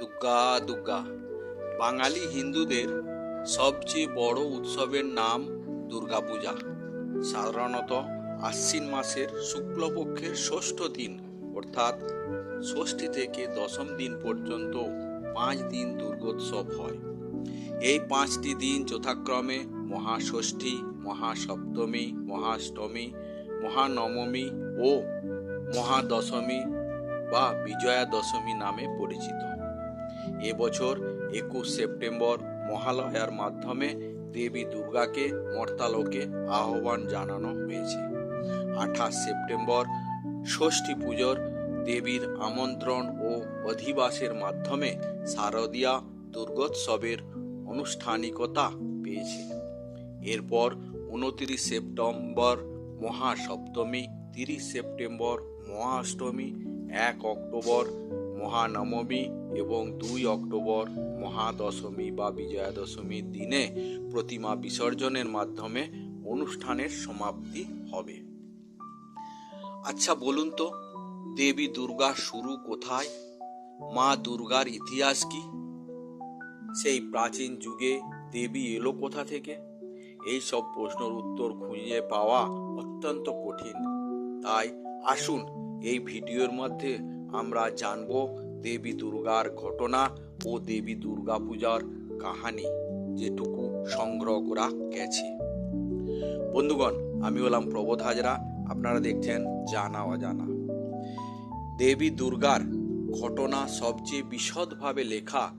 দুর্গা দুর্গা বাঙালি হিন্দুদের সবচেয়ে বড় উৎসবের নাম দুর্গাপূজা সাধারণত আশ্বিন মাসের শুক্লপক্ষের ষষ্ঠ দিন, অর্থাৎ ষষ্ঠী থেকে দশম দিন পর্যন্ত পাঁচ দিন দুর্গোৎসব হয়। এই পাঁচটি দিন যথাক্রমে মহাষষ্ঠী, মহাসপ্তমী, মহাষ্টমী, মহানবমী ও মহাদশমী বা বিজয়া দশমী নামে পরিচিত। এবছর একুশ সেপ্টেম্বর মহালয়ার মাধ্যমে দেবী দুর্গাকে মর্তালোকে আহ্বান জানানো হয়েছে। আঠাশ সেপ্টেম্বর ষষ্ঠী পুজোর দেবীর আমন্ত্রণ ও অধিবাসের মাধ্যমে শারদীয়া দুর্গোৎসবের আনুষ্ঠানিকতা পেয়েছে। এরপর উনতিরিশ সেপ্টেম্বর মহাসপ্তমী, তিরিশ সেপ্টেম্বর মহাষ্টমী, এক অক্টোবর মহানবমী এবং দুই অক্টোবর মহাদশমী বা বিজয়া দশমীর দিনে প্রতিমা বিসর্জনের মাধ্যমে অনুষ্ঠানের সমাপ্তি হবে। আচ্ছা বলুন তো, দেবী দুর্গা শুরু কোথায়? মা দুর্গার ইতিহাস কি? সেই প্রাচীন যুগে দেবী এলো কোথা থেকে? এই সব প্রশ্নের উত্তর খুঁজে পাওয়া অত্যন্ত কঠিন। তাই আসুন এই ভিডিওর মধ্যে আমরা জানব দেবী দুর্গার ঘটনা ও দেবী দুর্গা পূজার কাহানি যেটুকু সংগ্রহ করা গেছে। বন্ধুগণ, আমি হলাম প্রবোধ হাজরা। আপনারা দেখছেন জানা অজানা। দেবী দুর্গার ঘটনা সবচেয়ে বিশদভাবে লেখা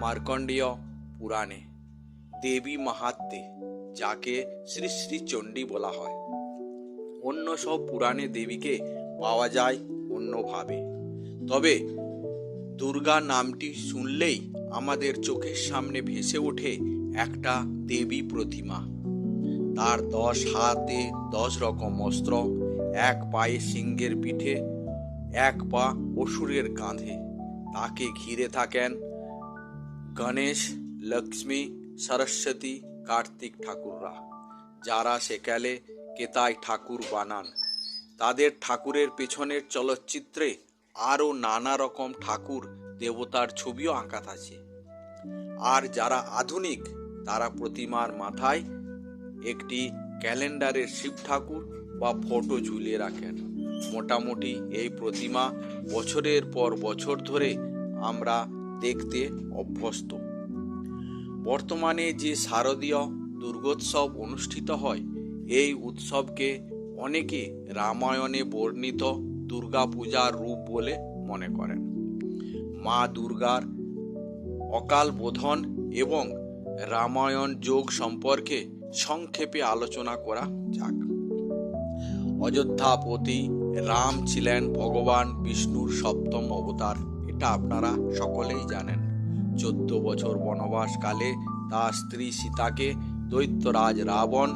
মার্কণ্ডীয় পুরাণে। দেবী মাহাত্মে, যাকে শ্রী শ্রী চণ্ডী বলা হয়। অন্য সব পুরাণে দেবীকে পাওয়া যায় অন্যভাবে। তবে দুর্গা নামটি শুনলেই আমাদের চোখের সামনে ভেসে ওঠে একটা দেবী প্রতিমা। তার দশ হাতে দশ রকম অস্ত্র, এক পায়ে সিংহের পিঠে, এক পা অসুরের কাঁধে। তাকে ঘিরে থাকেন গণেশ, লক্ষ্মী, সরস্বতী, কার্তিক ঠাকুররা, যারা সেকালে কেতাই ঠাকুর বানান। তাদের ঠাকুরের পেছনের চলচ্চিত্রে আরও নানা রকম ঠাকুর দেবতার ছবিও আঁকা আছে। আর যারা আধুনিক, তারা প্রতিমার মাথায় একটি ক্যালেন্ডারের শিব ঠাকুর বা ফটো ঝুলিয়ে রাখেন। মোটামুটি এই প্রতিমা বছরের পর বছর ধরে আমরা দেখতে অভ্যস্ত। বর্তমানে যে শারদীয় দুর্গোৎসব অনুষ্ঠিত হয়, এই উৎসবকে অনেকে রামায়ণে বর্ণিত দুর্গা পূজার রূপ বলে মনে করেন। মা দুর্গার অকাল বোধন এবং রামায়ণ যোগ সম্পর্কে সংক্ষেপে আলোচনা করা যাক। অযোধ্যাপতি রাম ছিলেন ভগবান বিষ্ণুর সপ্তম অবতার, এটা আপনারা সকলেই জানেন। চোদ্দ বছর বনবাসকালে তার স্ত্রী সীতাকে দৈত্যরাজ রাবণ,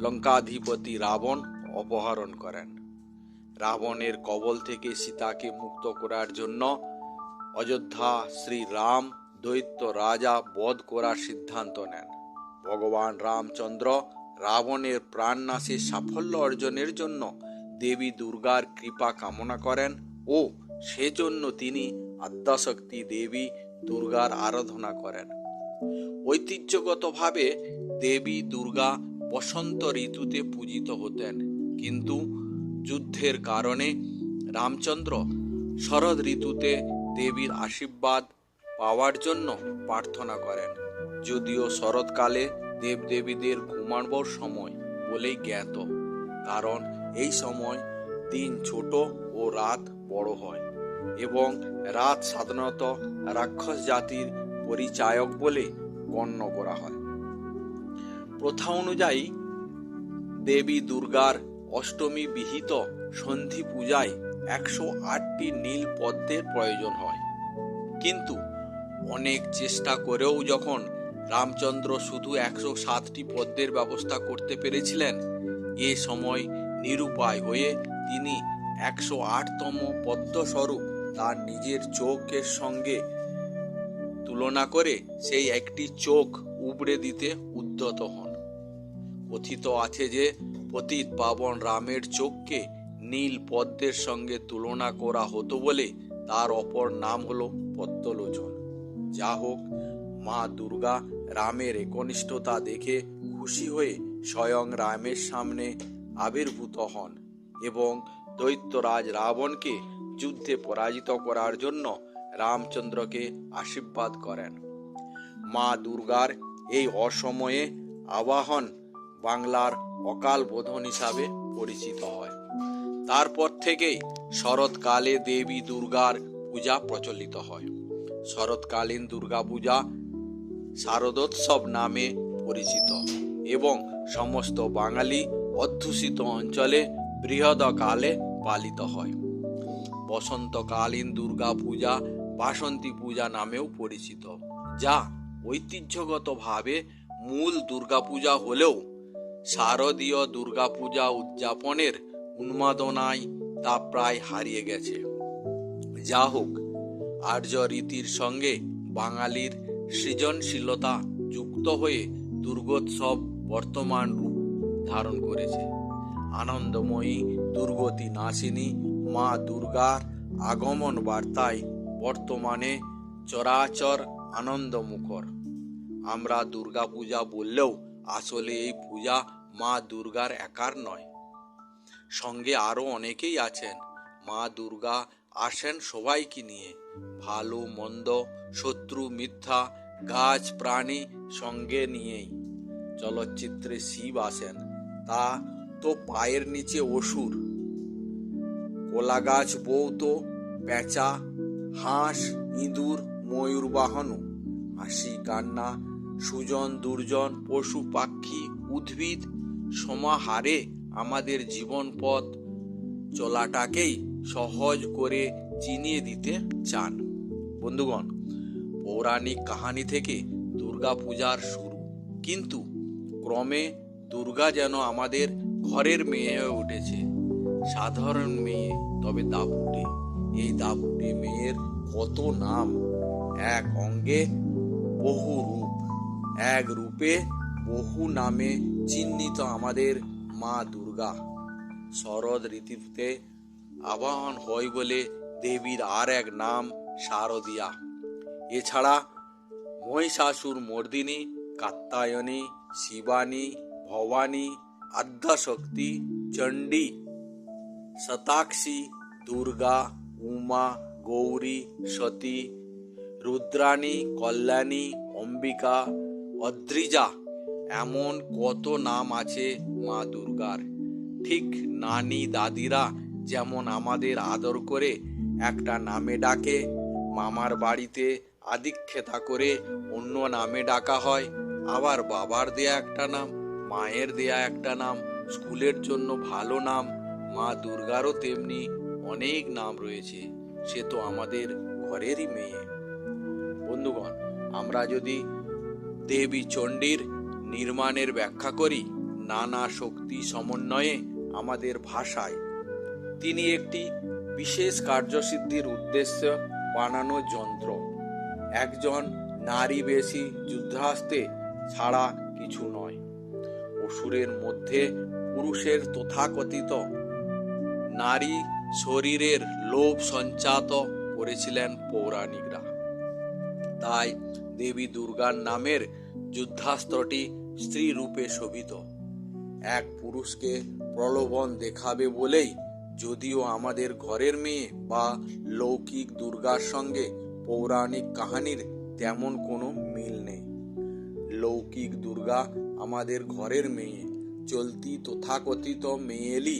লঙ্কাধিপতি রাবণ অপহরণ করেন। রাবণের কবল থেকে সীতাকে মুক্ত করার জন্য অযোধ্যা শ্রী রাম দৈত্য রাজা বধ করার সিদ্ধান্ত নেন। ভগবান রামচন্দ্র রাবণের প্রাণনাশে সাফল্য অর্জনের জন্য দেবী দুর্গার কৃপা কামনা করেন ও সেজন্য তিনি আদ্যাশক্তি দেবী দুর্গার আরাধনা করেন। ঐতিহ্যগতভাবে দেবী দুর্গা বসন্ত ঋতুতে পূজিত হতেন, কিন্তু যুদ্ধের কারণে রামচন্দ্র শরৎ ঋতুতে দেবীর আশীর্বাদ পাওয়ার জন্য প্রার্থনা করেন। যদিও শরৎকালে দেবদেবীদের ঘুমানোর সময় বলেই জ্ঞাত, কারণ এই সময় দিন ছোট ও রাত বড় হয় এবং রাত সাধারণত রাক্ষস জাতির পরিচায়ক বলে গণ্য করা হয়। প্রথা অনুযায়ী দেবী দুর্গার অষ্টমী বিহিত সন্ধি পূজায় একশো আটটি নীল পদ্মের প্রয়োজন হয়। কিন্তু অনেক চেষ্টা করেও যখন রামচন্দ্র শুধু একশো সাতটি পদ্মের ব্যবস্থা করতে পেরেছিলেন, এ সময় নিরুপায় হয়ে তিনি একশো আটতম পদ্মস্বরূপ তার নিজের চোখের সঙ্গে তুলনা করে সেই একটি চোখ উবড়ে দিতে উদ্যত হন। কথিত আছে যে পতিত পাবন রামের চোখকে নীল পদ্মের সঙ্গে তুলনা করা হতো বলে তার অপর নাম হলো পদ্মলোচন। যা হোক, মা দুর্গা রামের একনিষ্ঠতা দেখে খুশি হয়ে স্বয়ং রামের সামনে আবির্ভূত হন এবং দৈত্যরাজ রাবণকে যুদ্ধে পরাজিত করার জন্য রামচন্দ্রকে আশীর্বাদ করেন। মা দুর্গার এই অসময়ে আবাহন বাংলার অকাল বোধন হিসাবে পরিচিত হয়। তারপর থেকেই শরৎকালে দেবী দুর্গার পূজা প্রচলিত হয়। শরৎকালীন দুর্গা পূজা শারদোৎসব নামে পরিচিত এবং সমস্ত বাঙালি অধ্যুষিত অঞ্চলে বৃহদকালে পালিত হয়। বসন্তকালীন দুর্গা পূজা বাসন্তী পূজা নামেও পরিচিত, যা ঐতিহ্যগতভাবে মূল দুর্গাপূজা হলেও শারদীয় দুর্গাপূজা উদযাপনের উন্মাদনায় তা প্রায় হারিয়ে গেছে। যা হোক, আর্য রীতির সঙ্গে বাঙালির সৃজনশীলতা যুক্ত হয়ে দুর্গোৎসব বর্তমান রূপ ধারণ করেছে। আনন্দময়ী দুর্গতি নাসিনী মা দুর্গার আগমন বার্তায় বর্তমানে চরাচর আনন্দমুখর। আমরা দুর্গা পূজা বললেও আসলে এই পূজা মা দুর্গার একার নয়। সঙ্গে আরও অনেকেই আছেন। মা দুর্গা আসেন সবাইকে নিয়ে। ভালো, মন্দ, শত্রু, মিথ্যা, গাছ, প্রাণী সঙ্গে নিয়েই চলচ্চিত্রে শিব আসেন। তা তো পায়ের নিচে অসুর। কোলা গাছ বৌত, পেঁচা, হাঁস, ইঁদুর, ময়ূর বাহনও হাসি, কান্না সুজন, দুর্জন, পশু, পাখি, উদ্ভিদ সমাহারে আমাদের জীবন পথ চলাটাকেই সহজ করে চিনিয়ে দিতে চান। বন্ধুগণ, পৌরাণিক কাহানি থেকে দুর্গা পূজার শুরু। কিন্তু ক্রমে দুর্গা যেন আমাদের ঘরের মেয়ে হয়ে উঠেছে। সাধারণ মেয়ে, তবে দাপুটে। এই দাপুটে মেয়ের কত নাম? এক অঙ্গে বহু রূপ। এক রূপে বহু নামে চিহ্নিত আমাদের মা দুর্গা। শরৎ ঋতুতে আবাহন হয় বলে দেবীর আর এক নাম শারদিয়া। এছাড়া মহিষাসুর মর্দিনী, কাত্তায়নী, শিবানী, ভবানী, আদ্যাশক্তি, চণ্ডী, শতাক্ষী, দুর্গা, উমা, গৌরী, সতী, রুদ্রাণী, কল্যাণী, অম্বিকা অদ্রিজা, এমন কত নাম আছে মা দুর্গার। ঠিক নানি দাদিরা যেমন আমাদের আদর করে, একটা নামে ডাকে, মামার বাড়িতে আদিক্ষেতা করে অন্য নামে ডাকা হয়, আবার বাবার দেয়া একটা নাম, মায়ের দেয়া একটা নাম, স্কুলের জন্য ভালো নাম, মা দুর্গারও তেমনি অনেক নাম রয়েছে, সে তো আমাদের ঘরেরই মেয়ে। বন্ধুগণ, আমরা যদি দেবী চণ্ডীর নির্মাণের ব্যাখ্যা করি, নানা শক্তি সমন্বয়ে আমাদের ভাষায়। তিনি একটি বিশেষ কার্যসিদ্ধির উদ্দেশ্য বানানো যন্ত্র। একজন নারী বেশি যুদ্ধাস্তে ছাড়া কিছু নয়। অসুরের মধ্যে পুরুষের তথাকথিত নারী শরীরের লোভ সঞ্চাত করেছিলেন পৌরাণিকরা। তাই দেবী দুর্গার নামের যুদ্ধাস্ত্রটি স্ত্রী রূপে শোভিত। এক পুরুষকে প্রলোভন দেখাবে বলেই যদিও আমাদের ঘরের মেয়ে বা লৌকিক দুর্গার সঙ্গে পৌরাণিক কাহিনীর তেমন কোনো মিল নেই। লৌকিক দুর্গা আমাদের ঘরের মেয়ে, চলতি তথাকথিত মেয়েলি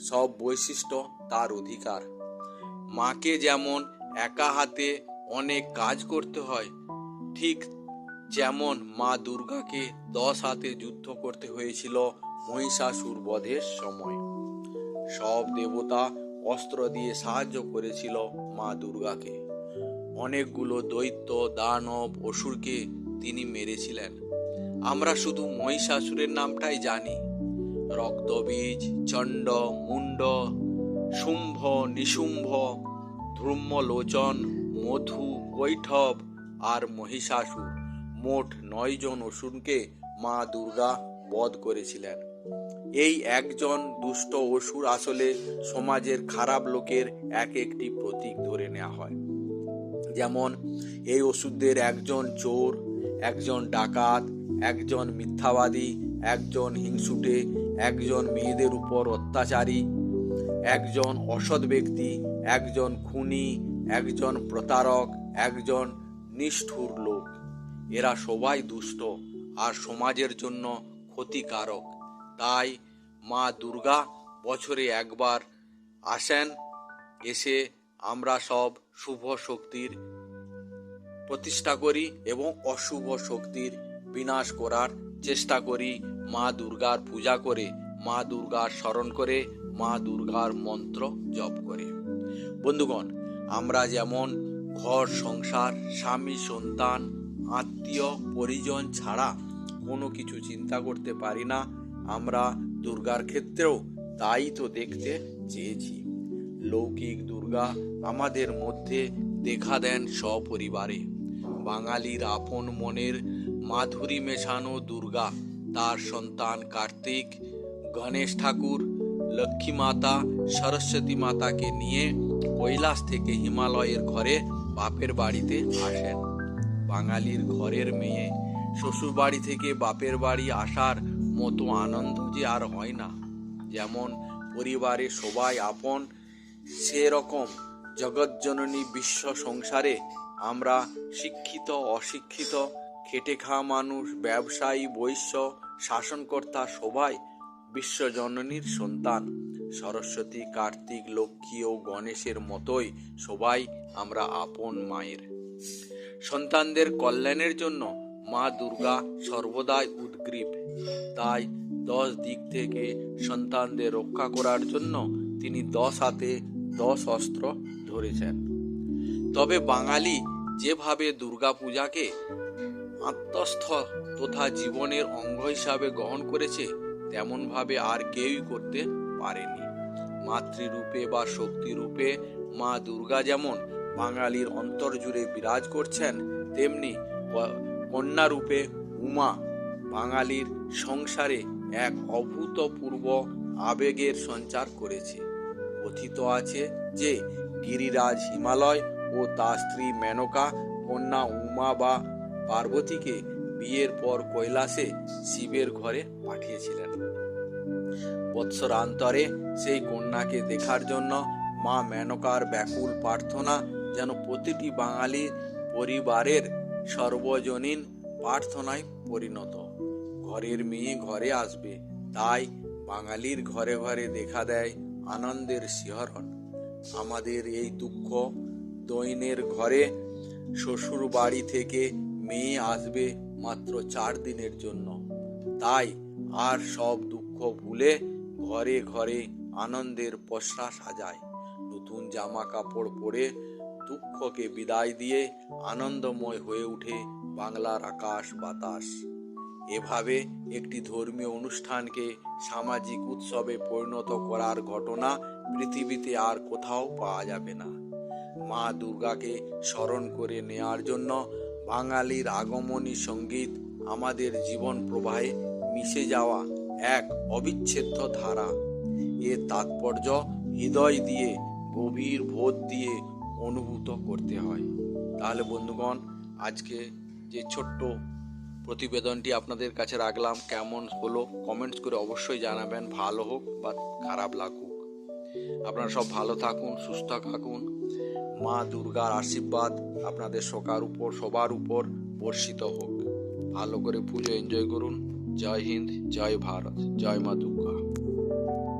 সব বৈশিষ্ট্য তার অধিকার। মাকে যেমন একা হাতে অনেক কাজ করতে হয় ঠিক যেমন মা দুর্গাকে দশ হাতে যুদ্ধ করতে হয়েছিল মহিষাসুর বধের সময়। সব দেবতা অস্ত্র দিয়ে সাহায্য করেছিল মা দুর্গাকে। অনেকগুলো দৈত্য, দানব, অসুরকে তিনি মেরেছিলেন। আমরা শুধু মহিষাসুরের নামটাই জানি। রক্তবীজ, চণ্ড মুন্ড শুম্ভ, নিশুম্ভ ধ্রুম্মলোচন মধু কৈঠব আর মহিষাসুর মোট নয় জন অসুরকে মা দুর্গা বধ করেছিলেন। এই একজন দুষ্ট অসুর আসলে সমাজের খারাপ লোকের এক একটি প্রতীক ধরে নেওয়া হয়। যেমন, এই ওষুধদের একজন চোর, একজন ডাকাত, একজন মিথ্যাবাদী, একজন হিংসুটে, একজন মেয়েদের উপর অত্যাচারী, একজন অসৎ ব্যক্তি, একজন খুনি, একজন প্রতারক, একজন নিষ্ঠুর লোক। এরা সবাই দুষ্ট আর সমাজের জন্য ক্ষতিকারক। তাই মা দুর্গা বছরে একবার আসেন, এসে আমরা সব শুভ শক্তির প্রতিষ্ঠা করি এবং অশুভ শক্তির বিনাশ করার চেষ্টা করি। মা দুর্গার পূজা করে, মা দুর্গার স্মরণ করে, মা দুর্গার মন্ত্র জপ করে। বন্ধুগণ, আমরা যেমন ঘর, সংসার, স্বামী, সন্তান, আত্মীয়, পরিজন ছাড়া কোনো কিছু চিন্তা করতে পারি না। আমরা দুর্গার ক্ষেত্রেও তাই তো দেখতে চেয়েছি। লৌকিক দুর্গা আমাদের মধ্যে দেখা দেন সপরিবারে। বাঙালির আপন মনের মাধুরী মেশানো দুর্গা, তার সন্তান কার্তিক, গণেশ ঠাকুর, লক্ষ্মী মাতা, সরস্বতী মাতাকে নিয়ে কৈলাস থেকে হিমালয়ের ঘরে বাপের বাড়িতে আসেন। বাঙালির ঘরের মেয়ে শ্বশুর বাড়ি থেকে বাপের বাড়ি আসার মতো আনন্দ যে আর হয় না। যেমন পরিবারে সবাই আপন, সেরকম জগৎজননী বিশ্ব সংসারে আমরা শিক্ষিত, অশিক্ষিত খেটে খাওয়া মানুষ, ব্যবসায়ী, বৈশ্য, শাসনকর্তা সবাই বিশ্বজননীর সন্তান। সরস্বতী, কার্তিক, লক্ষ্মী ও গণেশের মতোই সবাই আমরা আপন মায়ের। সন্তানদের কল্যাণের জন্য মা দুর্গা সর্বদাই উদ্গ্রীব। তাই দশ দিক থেকে সন্তানদের রক্ষা করার জন্য তিনি দশ হাতে দশ অস্ত্র ধরেছেন। তবে বাঙালি যেভাবে দুর্গাপূজাকে আত্মস্থ তথা জীবনের অঙ্গ হিসাবে গ্রহণ করেছে, তেমনভাবে আর কেউই করতে পারেনি। মাতৃরূপে বা শক্তিরূপে মা দুর্গা যেমন বাঙালির অন্তর জুড়ে বিরাজ করছেন, তেমনি ক- কন্যা রূপে উমা বাঙালির সংসারে এক অভূতপূর্ব আবেগের সঞ্চার করেছে। কথিত আছে যে গিরিরাজ হিমালয় ও তার স্ত্রী মেনকা, কন্যা উমা বা পার্বতীকে বিয়ের পর কৈলাসে শিবের ঘরে পাঠিয়েছিলেন। বৎসরান্তরে সেই কন্যাকে দেখার জন্য মা মেনকার ব্যাকুল প্রার্থনা যেন প্রতিটি বাঙালির পরিবারের সর্বজনীন প্রার্থনায় পরিণত। ঘরের মেয়ে ঘরে আসবে, তাই বাঙালির ঘরে ঘরে দেখা দেয় আনন্দের শিহরণ। আমাদের এই দুঃখ দৈনের ঘরে শ্বশুর বাড়ি থেকে মেয়ে আসবে মাত্র চার দিনের জন্য। তাই আর সব দুঃখ ভুলে ঘরে ঘরে আনন্দের পশরা সাজায়। নতুন জামা কাপড় পরে দুঃখকে বিদায় দিয়ে আনন্দময় হয়ে ওঠে বাংলার আকাশ বাতাস। এভাবে একটি ধর্মীয় অনুষ্ঠানকে সামাজিক উৎসবে পরিণত করার ঘটনা পৃথিবীতে আর কোথাও পাওয়া যাবে না। মা দুর্গাকে স্মরণ করে নেয়ার জন্য বাঙালির আগমনী সংগীত আমাদের জীবন প্রবাহে মিশে যাওয়া এক অবিচ্ছেদ্য ধারা। এর তাৎপর্য হৃদয় দিয়ে, গভীর বোধ দিয়ে অনুভূত করতে হয়। তাহলে বন্ধুগণ, আজকে যে ছোট্ট প্রতিবেদনটি আপনাদের কাছে রাখলাম, কেমন হলো কমেন্টস করে অবশ্যই জানাবেন, ভালো হোক বা খারাপ লাগুক। আপনারা সব ভালো থাকুন, সুস্থ থাকুন। মা দুর্গার আশীর্বাদ আপনাদের সকার উপর সবার উপর বর্ষিত হোক। ভালো করে পুজো এনজয় করুন। जय हिंद जय भारत जय माँ दुर्गा